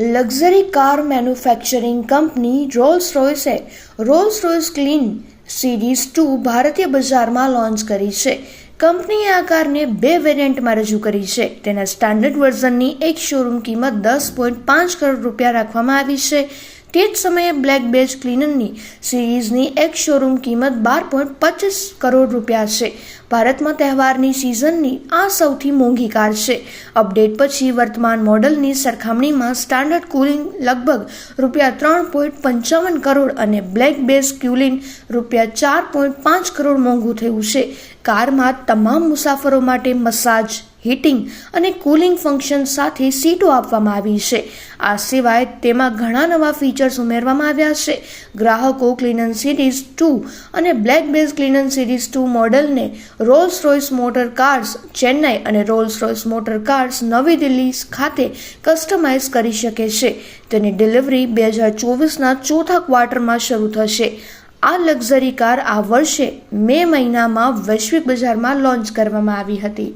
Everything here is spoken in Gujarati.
Luxury car manufacturing company Rolls રોયસે Rolls Royce Cullinan series two ભારતીય બજારમાં લોન્ચ કરી છે. કંપનીએ આ કારને બે વેરિયન્ટમાં રજૂ કરી છે. તેના સ્ટાન્ડર્ડ વર્ઝનની એક શોરૂમ કિંમત દસ પોઈન્ટ પાંચ કરોડ રૂપિયા રાખવામાં આવી છે. તે જ સમયે બ્લેક બેજ ક્લીનરની સિરીઝની એક શોરૂમ કિંમત બાર પોઈન્ટ પચીસ કરોડ રૂપિયા છે. ભારતમાં તહેવારની સિઝનની આ સૌથી મોંઘી કાર છે. અપડેટ પછી વર્તમાન મોડલની સરખામણીમાં સ્ટાન્ડર્ડ કુલિંગ લગભગ રૂપિયા ત્રણ પોઈન્ટ પંચાવન કરોડ અને બ્લેક બેઝ ક્યુલિન રૂપિયા ચાર પોઈન્ટ પાંચ કરોડ મોંઘું થયું છે. કારમાં તમામ મુસાફરો માટે મસાજ હીટિંગ અને કુલિંગ ફંક્શન સાથે સીટો આપવામાં આવી છે. આ સિવાય તેમાં ઘણા નવા ફીચર્સ ઉમેરવામાં આવ્યા છે. ગ્રાહકો ક્લીનન સિરીઝ ટુ અને black badge Cullinan series two મોડલને Rolls Royce motor cars Chennai અને રોલ્સ રોયસ મોટર કાર્સ નવી દિલ્હી ખાતે કસ્ટમાઇઝ કરી શકે છે. તેની ડિલિવરી બે હજાર ચોવીસના ચોથા ક્વાર્ટરમાં શરૂ થશે. આ લક્ઝરી કાર આ વર્ષે મે મહિનામાં વૈશ્વિક બજારમાં લોન્ચ કરવામાં આવી હતી.